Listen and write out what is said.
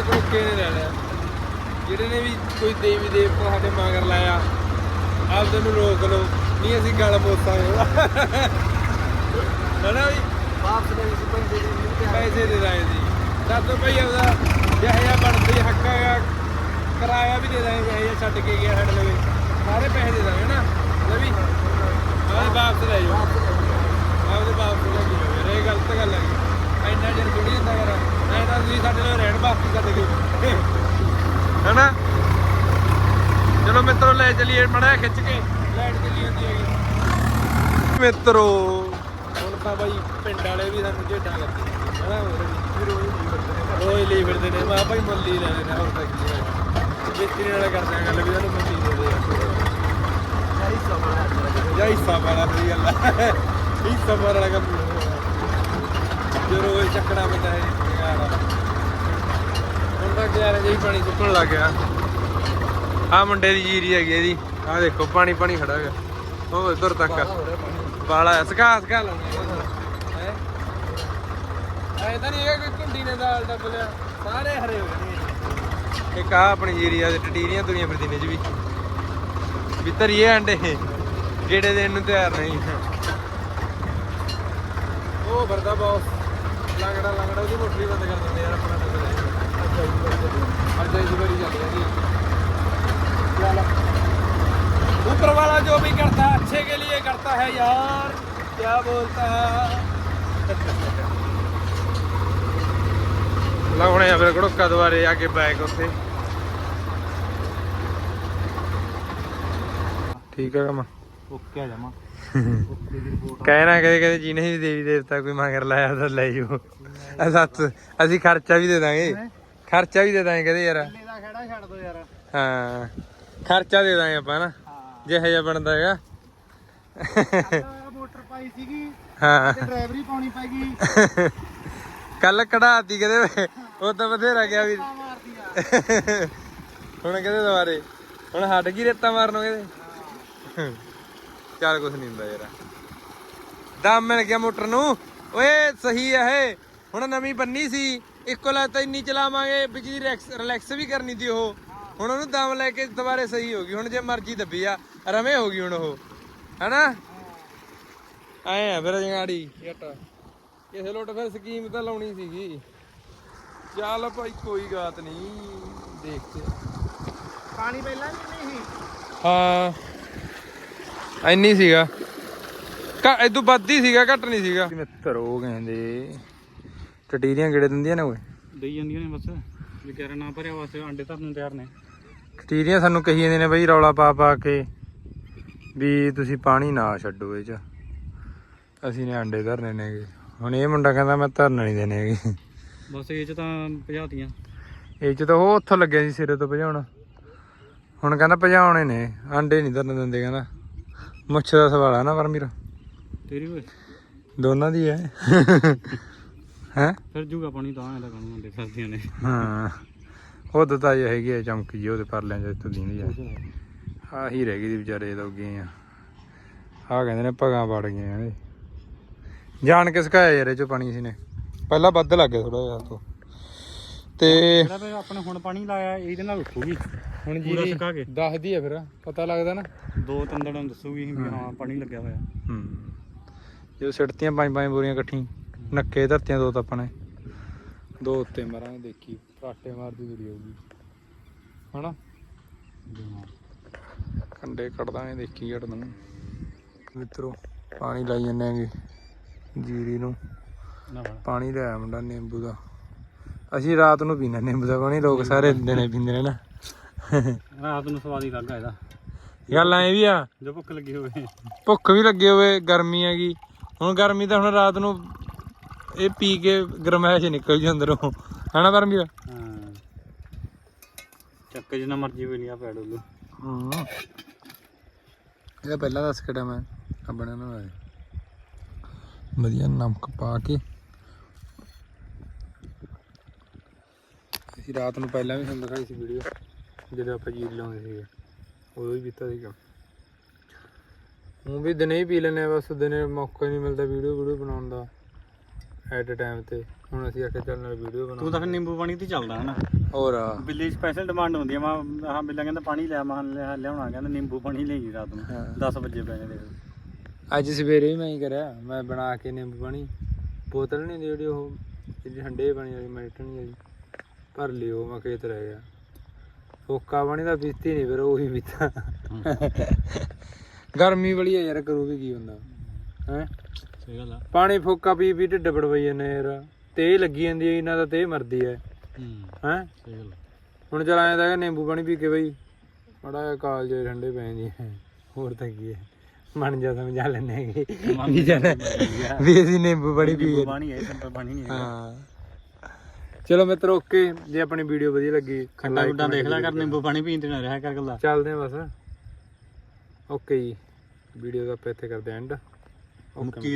ਯਾਰ ਇੱਕ ਤਾਂ ਕੋਕੇ ਨੇ ਲੈ ਲਿਆ ਜਿਹੜੇ ਨੇ ਵੀ ਕੋਈ ਦੇਵੀ ਦੇਵਤਾ ਸਾਡੇ ਮਗਰ ਲਾਇਆ ਆਪਦੇ ਨੂੰ ਰੋਕ ਲਓ। ਨਹੀਂ ਅਸੀਂ ਗੱਲ ਪੋਸਾਂਗੇ ਹਨਾ ਵੀ? ਵਾਪਸ ਦੇ ਵਿੱਚ ਪੈਸੇ ਦੇ ਦਿੱਤੇ ਪੈਸੇ ਦੇ ਦਾਂਗੇ ਜੀ। ਦੱਸੋ ਭਈ ਆਪਦਾ ਜਿਹਾ ਜਿਹਾ ਬਣਦੀ ਹੱਕ ਕਿਰਾਇਆ ਵੀ ਦੇ ਦਾਂਗੇ ਜਿਹਾ ਜਿਹਾ ਛੱਡ ਕੇ ਗਿਆ ਸਾਡੇ ਲਵੇ ਸਾਰੇ ਪੈਸੇ ਦੇ ਦਾਂਗੇ ਨਾ ਲੈ ਵੀ ਆਹ ਵਾਪਸ ਲੈ ਜਾਓ ਆਪਦੇ ਵਾਪਸ ਲੈ ਕੇ ਜਾਓ ਯਾਰ, ਇਹ ਗਲਤ ਗੱਲ ਹੈ ਇੰਨਾ ਚਿਰ ਥੋੜੀ ਹੁੰਦਾ ਯਾਰ ਐਂ ਤਾਂ ਤੁਸੀਂ ਸਾਡੇ ਨਾਲ ਰਹਿਣ ਵਾਪਸ ਛੱਡ ਗਏ ਹੈਨਾ? ਚਲੋ ਮਿੱਤਰੋ ਲੈ ਚਲੀਏ ਮੜਾ ਖਿੱਚ ਕੇ। ਲਾਈਟ ਚੱਲੀ ਜਾਂਦੀ ਹੈਗੀ ਮਿੱਤਰੋ। ਹੁਣ ਤਾਂ ਬਾਈ ਪਿੰਡ ਵਾਲੇ ਵੀ ਸਾਨੂੰ ਝੇਡਾਂ ਕਰਦੇ ਹਨਾ? ਹੋਰ ਵੀ ਲਈ ਫਿਰਦੇ ਨੇ। ਮੈਂ ਭਾਈ ਮੁੱਲ ਹੀ ਲੈਣੇ ਹੋਰ ਤਾਂ ਕੀ ਹੈ। ਜਿੱਤਰੀ ਨਾਲ ਕਰਦੇ ਆ ਗੱਲ ਵੀ ਸਾਨੂੰ ਮੁੱਲ ਦੇ ਦੇ ਸਾਰੀ ਸਮਾਂ ਜਾਂ ਹਿੱਸਾ ਵਾਲਾ ਸਹੀ ਗੱਲ। ਹੈ ਹਿੱਸਾ ਵਾਲਾ ਕੰਮ। ਜੋ ਰੋਜ਼ ਚੱਕਣਾ ਪੈਂਦਾ ਹੈ ਯਾਰ। ਤਾਂ ਕਿਆਰੇ ਜਿਹੀ ਪਾਣੀ ਸੁੱਕਣ ਲੱਗ ਗਿਆ। ਆ ਮੁੰਡੇ ਦੀ ਜੀਰੀ ਹੈਗੀ ਇਹਦੀ। ਆ ਦੇਖੋ ਪਾਣੀ ਪਾਣੀ ਖੜਾ ਹੈਗਾ ਉਹ ਇੱਧਰ ਤੱਕ ਵਾਲਾ ਸਕਾ ਸਕਾ ਲਾਉਣਾ ਹੈ? ਐ ਤਾਂ ਨਹੀਂ ਹੈਗਾ ਕੋਈ ਕੁੰਡੀ ਨੇ ਦਾਲ ਡੱਬ ਲਿਆ ਸਾਰੇ ਹਰੇ ਹੋ ਗਏ। ਇੱਕ ਆ ਆਪਣੀ ਜੀਰੀ ਆ ਤੇ ਟਟੀਰੀਆਂ ਤੁਰੀਆਂ ਫਿਰਦੀ ਨੇ ਜੀ ਵੀ। ਵੀ ਧਰੀਏ ਅੰਡੇ। ਗੇੜੇ ਦੇਣ ਨੂੰ ਤਿਆਰ ਨਹੀਂ। ਉਹ ਵਰਦਾ ਬਾਸ ਲੰਗੜਾ ਲੰਗੜਾ ਉਹਦੀ ਮੋਟਰੀ ਬੰਦ ਕਰ ਦਿੰਦੇ ਯਾਰ ਆਪਣਾ ऊपर वाला जो भी करता है अच्छे के लिए करता है यार क्या बोलता ਲਾਉਣੇ ਆ ਫਿਰ ਘੜੋਕਾ ਦੁਆਰੇ ਆ ਕੇ ਬੈਗ ਉੱਥੇ ਠੀਕ ਆ ਕੰਮ ਓਕੇ ਆ ਜਾਮਾ ਕਹਿਣਾ ਕਦੇ ਕਦੇ ਜੀ ਨਹੀਂ ਦੇਵੀ ਦੇਵਤਾ ਕੋਈ ਮੰਗਰ ਲਾਇਆ ਤਾਂ ਲੈ ਜਾਓ ਅਸੱਤ ਅਸੀਂ ਖਰਚਾ ਵੀ ਦੇ ਦਾਂਗੇ ਖਰਚਾ ਵੀ ਦੇ ਦਾਂਗੇ ਕਦੇ ਯਾਰ। ਕਿੱਲੇ ਦਾ ਖੜਾ ਛੱਡ ਦੋ ਯਾਰ। ਹਾਂ ਖਰਚਾ ਦੇ ਦਾਂਗੇ ਆਪਾਂ ਨਾ ਹਾਂ। ਜਿਹੋ ਜਿਹਾ ਬਣਦਾ ਹੈਗਾ। ਮੋਟਰ ਪਾਈ ਸੀਗੀ ਹਾਂ। ਤੇ ਡਰਾਈਵਰੀ ਪਾਉਣੀ ਪੈ ਗਈ। ਕੱਲ ਕਢਾਤੀ ਕਦੇ ਉਹ ਤਾਂ ਬਥੇਰਾ ਗਿਆ ਵੀ। ਹੁਣ ਕਦੇ ਦੁਬਾਰੇ ਹੁਣ ਹਟ ਗਈ ਰੇਤਾ ਮਾਰਨੋਂ ਕਦੇ ਚੱਲ ਕੁਛ ਨਹੀਂ ਹੁੰਦਾ ਯਾਰ। ਦਮ ਮਿਲ ਗਿਆ ਮੋਟਰ ਨੂੰ। ਓਏ ਸਹੀ ਇਹ। ਹੁਣ ਨਵੀਂ ਬੰਨੀ ਸੀ। ਇੱਕੋ ਲੱਤ ਇੰਨੀ ਚਲਾਵਾਂਗੇ ਬਿਜਲੀ ਰਿਲੈਕਸ ਵੀ ਕਰਨੀ ਦੀ ਉਹ। ਹੁਣ ਉਹਨੂੰ ਦਮ ਲੈ ਕੇ ਦੁਬਾਰੇ ਸਹੀ ਹੋ ਗਈ। ਹੁਣ ਜੇ ਮਰਜ਼ੀ ਦੱਬੀ ਆ ਰਵੇਂ ਹੋ ਗਈ ਹੁਣ ਉਹ। ਹੈਨਾ? ਆਏ ਆ ਫਿਰ ਜੰਗਾੜੀ। ਜੱਟ ਕਿਸੇ ਲੋਟ ਫਿਰ ਸਕੀਮ ਤਾਂ ਲਾਉਣੀ ਸੀਗੀ। ਚੱਲ ਭਾਈ ਕੋਈ ਗਾਤ ਨਹੀਂ। ਦੇਖਦੇ ਪਾਣੀ ਪਹਿਲਾਂ ਵੀ ਨਹੀਂ ਸੀ? ਹਾਂ। ਇੰਨੀ ਸੀਗਾ। ਕਾ ਇਦੋਂ ਵੱਧ ਹੀ ਸੀਗਾ ਘੱਟ ਨਹੀਂ ਸੀਗਾ। ਮਿੱਤਰ ਉਹ ਕਹਿੰਦੇ ਟਟੀਰੀਆਂ ਕਿਹੜੇ ਦਿੰਦੀਆਂ ਨੇ ਓਏ? ਦੇਈ ਜਾਂਦੀਆਂ ਨੇ ਬਸ। ਕਹਿ ਨਾ ਭਰਿਆ ਵਾਸਤੇ ਅੰਡੇ ਧਰਨ ਨੂੰ ਤਿਆਰ ਨੇ। ਟਟੀਰੀਆਂ ਸਾਨੂੰ ਕਹੀ ਜਾਂਦੇ ਨੇ ਬਈ ਰੌਲਾ ਪਾ ਪਾ ਕੇ ਵੀ ਤੁਸੀਂ ਪਾਣੀ ਨਾ ਛੱਡੋ ਇਹ ਚ। ਅਸੀਂ ਨੇ ਅੰਡੇ ਧਰਨੇ ਨੇਗੇ। ਹੁਣ ਇਹ ਮੁੰਡਾ ਕਹਿੰਦਾ ਮੈਂ ਧਰਨ ਨਹੀਂ ਦੇਣੇ ਹੈਗੇ। ਬਸ ਇਹ ਚ ਤਾਂ ਭਜਾਤੀਆਂ। ਇਹ ਚ ਤਾਂ ਉਹ ਉੱਥੋਂ ਲੱਗਿਆ ਸੀ ਸਿਰੇ ਤੋਂ ਭਜਾਉਣ। ਹੁਣ ਕਹਿੰਦਾ ਭਜਾਉਣੇ ਨੇ ਅੰਡੇ ਨਹੀਂ ਧਰਨ ਦਿੰਦੇ ਕਹਿੰਦਾ। ਮੁੱਛ ਦਾ ਸਵਾਲ ਆ ਨਾ ਪਰਮੀਰ ਤੇਰੀ ਓਏ। ਦੋਨਾਂ ਦੀ ਹੈ। ਹੈ? ਫਿਰ ਜੂਗਾ ਪਾਣੀ ਤਾਂ ਇਹਦਾ ਕਾਨੂੰ ਅੰਡੇ ਸਰਦੀਆਂ ਨੇ। ਹਾਂ। ਉਹ ਤਾਂ ਤਾਂ ਹੈਗੀ ਆ ਚਮਕੀ ਜੀ ਉਹਦੇ ਪਰ ਲੈਂਦੇ ਤੋਂ ਦੀਂਦੀ ਆ। ਆਹੀ ਰਹਿ ਗਈ ਦੀ ਵਿਚਾਰੇ ਤੋਂ ਗਏ ਆ। ਆ ਕਹਿੰਦੇ ਨੇ ਭਗਾਂ ਵੜ ਗਏ ਕਹਿੰਦੇ ਜਾਣ ਕੇ ਸਕਾਇਆ ਯਾਰ ਇਹ ਚੋਂ ਪਾਣੀ ਸੀ ਨੇ। ਪਹਿਲਾਂ ਵੱਧ ਲੱਗ ਗਿਆ ਥੋੜਾ ਜਿਹਾ ਤੋਂ ਤੇ ਜਿਹੜਾ ਵੀ ਆਪਣੇ ਹੁਣ ਪਾਣੀ ਲਾਇਆ ਇਹਦੇ ਨਾਲ ਉੱਠੂਗੀ। ਹੁਣ ਪੂਰਾ ਜੀ ਸੁਕਾ ਕੇ। ਦੱਸਦੀ ਆ ਫਿਰ ਪਤਾ ਲੱਗਦਾ ਨਾ। ਦੋ ਤਿੰਨ ਦਿਨਾਂ ਨੂੰ ਦੱਸੂਗੀ ਵੀ ਹਾਂ ਪਾਣੀ ਲੱਗਿਆ ਹੋਇਆ। ਹੂੰ। ਜੋ ਸਿੱਟਤੀਆਂ ਪੰਜ ਪੰਜ ਬੋਰੀਆਂ ਇਕੱਠੀ ਨੱਕੇ ਧਰਤੀਆਂ ਦੋ ਤਾਂ ਆਪਣੇ ਦੋ ਉੱਤੇ ਮਾਰਾਂਗੇ ਦੇਖੀ। ਫਰਾਟੇ ਮਾਰਦੀ ਦੂਰੀ ਹੋਊਗੀ ਹਨਾ? ਕੰਡੇ ਕੱਢ ਦਾਂਗੇ ਦੇਖੀ ਘੜ ਨੂੰ। ਮਿੱਤਰੋ ਪਾਣੀ ਲਾਈ ਜੰਨੇ ਆਂਗੇ ਜੀਰੀ ਨੂੰ। ਨਾ ਪਾਣੀ ਲਿਆ ਮੁੰਡਾ ਨਿੰਬੂ ਦਾ। ਅਸੀਂ ਰਾਤ ਨੂੰ ਪੀਣਾ ਨਿੰਬੂ ਦਾ ਪਾਣੀ ਲੋਕ ਸਾਰੇ ਦਿਨੇ ਪੀਂਦੇ ਨੇ ਨਾ। ਰਾਤ ਨੂੰ ਸਵਾਦ ਹੀ ਲੱਗਾ ਇਹਦਾ। ਗੱਲ ਐ ਵੀ ਆ। ਜੋ ਭੁੱਖ ਲੱਗੀ ਹੋਵੇ। ਭੁੱਖ ਵੀ ਲੱਗੇ ਹੋਵੇ ਗਰਮੀ ਹੈਗੀ। ਹੁਣ ਗਰਮੀ ਤਾਂ ਹੁਣ ਰਾਤ ਨੂੰ ਇਹ ਪੀ ਕੇ ਗਰਮੈਸ਼ ਨਿਕਲ ਜੂ ਅੰਦਰੋਂ। ਹਨਾ ਪਰਮੀਰ ਹਾਂ। ਚੱਕ ਜਿੰਨਾ ਮਰਜ਼ੀ ਵੇ ਲਿਆ ਪੈੜ ਲੂ ਹੂੰ। ਇਹ ਪਹਿਲਾਂ ਦੱਸ ਕਿਹੜਾ ਮੈਂ ਆਪਣੇ ਨਾਲ ਵਧੀਆ ਨਮਕ ਪਾ ਕੇ। ਅਸੀਂ ਰਾਤ ਨੂੰ ਪਹਿਲਾਂ ਵੀ ਤੁਹਾਨੂੰ ਦਿਖਾਈ ਸੀ ਵੀਡੀਓ ਜਦੋਂ ਆਪਾਂ ਜੀਰੀ ਲਾਉਂਦੇ ਸੀਗੇ। ਉਦੋਂ ਹੀ ਪੀਤਾ ਸੀਗਾ। ਹੁਣ ਵੀ ਦਿਨੇ ਹੀ ਪੀ ਲੈਨੇ ਆ ਬਸ ਦਿਨੇ ਮੌਕਾ ਨਹੀਂ ਮਿਲਦਾ ਵੀਡੀਓ ਵੀਡੀਓ ਬਣਾਉਣ ਦਾ। ਐਟ ਅ ਟਾਈਮ ਤੇ ਹੁਣ ਅਸੀਂ ਆਖਿਆ ਚੱਲ ਨਾਲ ਵੀਡੀਓ ਤੂੰ ਬਣਾ ਤਾਂ ਫਿਰ ਨਿੰਬੂ ਪਾਣੀ ਤੇ ਚੱਲਦਾ ਹਨਾ? ਹੋਰ। ਬਿੱਲੀ ਸਪੈਸ਼ਲ ਡਿਮਾਂਡ ਹੁੰਦੀ ਆ ਮੈਂ ਆਹ ਬਿੱਲਾ ਕਹਿੰਦਾ ਪਾਣੀ ਲਿਆ ਮੈਂ ਲਿਆ ਲਿਆਉਣਾ ਕਹਿੰਦਾ ਨਿੰਬੂ ਪਾਣੀ ਲਈ ਰਾਤ ਨੂੰ। ਹਾਂ। 10 ਵਜੇ ਪੈ ਜਾਂਦੇ ਅੱਜ ਸਵੇਰੇ ਵੀ ਮੈਂ ਹੀ ਕਰਿਆ ਮੈਂ ਬਣਾ ਕੇ ਨਿੰਬੂ ਪਾਣੀ। ਬੋਤਲ ਨਹੀਂ ਜਿਹੜੀ ਉਹ ਜਿਹੜੀ ਠੰਡੇ ਪਾਣੀ ਵਾਲੀ ਮਿਲਟਣੀ ਵਾਲੀ ਭਰ ਉਹ ਮੈਂ ਖੇਤ ਰਹਿ ਗਿਆ। ਫੋਕਾ ਪਾਣੀ ਦਾ ਪੀਤੀ ਨਹੀਂ ਫਿਰ ਉਹੀ ਪੀਤਾ। ਗਰਮੀ ਬੜੀ ਆ ਯਾਰ ਕਰੂ ਵੀ ਕੀ ਹੁੰਦਾ। ਹੈ? ਸਹੀ ਗੱਲ ਆ। ਪਾਣੀ ਫੋਕਾ ਪੀ ਪੀ ਢਿੱਡ ਬੜਵਾਈ ਜਾਂਦੇ ਯਾਰ। ਤੇ ਲੱਗੀ ਜਾਂਦੀ ਹੈ ਇਹਨਾਂ ਦਾ ਤੇ ਮਰਦੀ ਹੈ ਹੂੰ ਹੈ? ਸਹੀ ਗੱਲ ਹੁਣ ਚਲ ਆਇਆ ਤਾਂ ਨਿੰਬੂ ਪਾਣੀ ਪੀ ਕੇ ਬਈ। ਬੜਾ ਕਾਲਜ ਠੰਡੇ ਪੈ ਹੈ ਹੋਰ ਤਾਂ ਕੀ ਹੈ ਮਨ ਜਾ ਸਮਝਾ ਲੈਣੇ ਹੈਗੇ ਵੀ ਚੱਲ ਵੀ ਅਸੀਂ ਨਿੰਬੂ ਪਾਣੀ ਪੀ ਨਿੰਬੂ ਪਾਣੀ ਹੈ ਸਿੰਪਲ ਪਾਣੀ ਨਹੀਂ ਹਾਂ। ਚਲੋ ਮਿੱਤਰੋ ਓਕੇ। ਜੇ ਆਪਣੀ ਵੀਡੀਓ ਵਧੀਆ ਲੱਗੀ ਖੱਡਾ ਗੁੱਡਾ ਦੇਖ ਲਿਆ ਕਰ ਨਿੰਬੂ ਪਾਣੀ ਪੀਣ ਤੇ ਨਾ ਰਿਹਾ ਕਰ ਗੱਲਾਂ। ਚੱਲਦੇ ਹਾਂ ਬਸ। ਓਕੇ ਜੀ। ਵੀਡੀਓ ਦਾ ਆਪਾਂ ਇੱਥੇ ਕਰਦੇ ਐਂਡ ਓਕੇ। ਮੁੱਕੀ